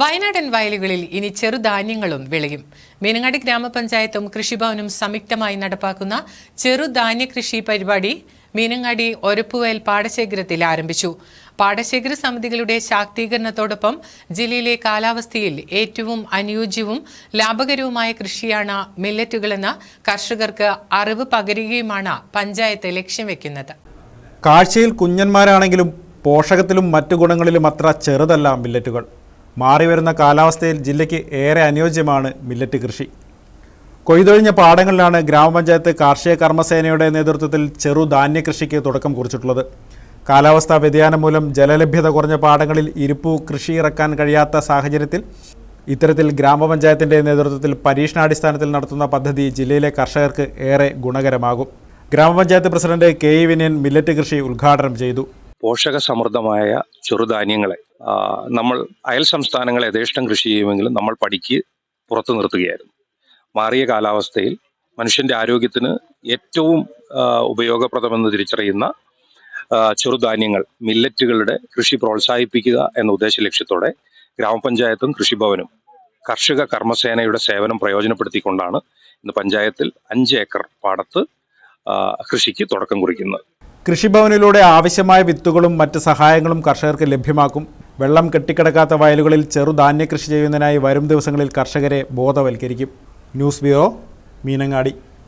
വയനാടൻ വയലുകളിൽ ഇനി ചെറുധാന്യങ്ങളും വിളയും. മീനങ്ങാടി ഗ്രാമപഞ്ചായത്തും കൃഷിഭവനും സംയുക്തമായി നടപ്പാക്കുന്ന ചെറുധാന്യ കൃഷി പരിപാടി മീനങ്ങാടി ഒരപ്പുവയൽ പാടശേഖരത്തിൽ ആരംഭിച്ചു. പാടശേഖര സമിതികളുടെ ശാക്തീകരണത്തോടൊപ്പം ജില്ലയിലെ കാലാവസ്ഥയിൽ ഏറ്റവും അനുയോജ്യവും ലാഭകരവുമായ കൃഷിയാണ് മില്ലറ്റുകളെന്ന് കർഷകർക്ക് അറിവ് പകരുകയുമാണ് പഞ്ചായത്ത് ലക്ഷ്യം വെക്കുന്നത്. കാഴ്ചയിൽ കുഞ്ഞന്മാരാണെങ്കിലും പോഷകത്തിലും മറ്റു ഗുണങ്ങളിലും അത്ര ചെറുതല്ല മില്ലറ്റുകൾ. മാറിവരുന്ന കാലാവസ്ഥയിൽ ജില്ലയ്ക്ക് ഏറെ അനുയോജ്യമാണ് മില്ലറ്റ് കൃഷി. കൊയ്തൊഴിഞ്ഞ പാടങ്ങളിലാണ് ഗ്രാമപഞ്ചായത്ത് കാർഷിക കർമ്മസേനയുടെ നേതൃത്വത്തിൽ ചെറുധാന്യ കൃഷിക്ക് തുടക്കം കുറിച്ചിട്ടുള്ളത്. കാലാവസ്ഥാ വ്യതിയാനം മൂലം ജലലഭ്യത കുറഞ്ഞ പാടങ്ങളിൽ ഇരുപ്പു കൃഷി ഇറക്കാൻ കഴിയാത്ത സാഹചര്യത്തിൽ ഇത്തരത്തിൽ ഗ്രാമപഞ്ചായത്തിന്റെ നേതൃത്വത്തിൽ പരീക്ഷണാടിസ്ഥാനത്തിൽ നടത്തുന്ന പദ്ധതി ജില്ലയിലെ കർഷകർക്ക് ഏറെ ഗുണകരമാകും. ഗ്രാമപഞ്ചായത്ത് president K E Vinayan millet കൃഷി ഉദ്ഘാടനം ചെയ്തു. പോഷക സമൃദ്ധമായ ചെറുധാന്യങ്ങളെ നമ്മൾ അയൽ സംസ്ഥാനങ്ങളെ യഥേഷ്ടം കൃഷി ചെയ്യുമെങ്കിലും നമ്മൾ പടിക്ക് പുറത്തു നിർത്തുകയായിരുന്നു. മാറിയ കാലാവസ്ഥയിൽ മനുഷ്യന്റെ ആരോഗ്യത്തിന് ഏറ്റവും ഉപയോഗപ്രദമെന്ന് തിരിച്ചറിയുന്ന ചെറുധാന്യങ്ങൾ മില്ലറ്റുകളുടെ കൃഷി പ്രോത്സാഹിപ്പിക്കുക എന്ന ഉദ്ദേശ ലക്ഷ്യത്തോടെ ഗ്രാമപഞ്ചായത്തും കൃഷിഭവനും കർഷക കർമ്മസേനയുടെ സേവനം പ്രയോജനപ്പെടുത്തിക്കൊണ്ടാണ് ഇന്ന് പഞ്ചായത്തിൽ അഞ്ച് ഏക്കർ പാടത്ത് കൃഷിക്ക് തുടക്കം കുറിക്കുന്നത്. കൃഷിഭവനിലൂടെ ആവശ്യമായ വിത്തുകളും മറ്റ് സഹായങ്ങളും കർഷകർക്ക് ലഭ്യമാക്കും. വെള്ളം കെട്ടിക്കിടക്കാത്ത വയലുകളിൽ ചെറുധാന്യ കൃഷി ചെയ്യുന്നതിനായി വരും ദിവസങ്ങളിൽ കർഷകരെ ബോധവൽക്കരിക്കും. News bureau Meenangadi.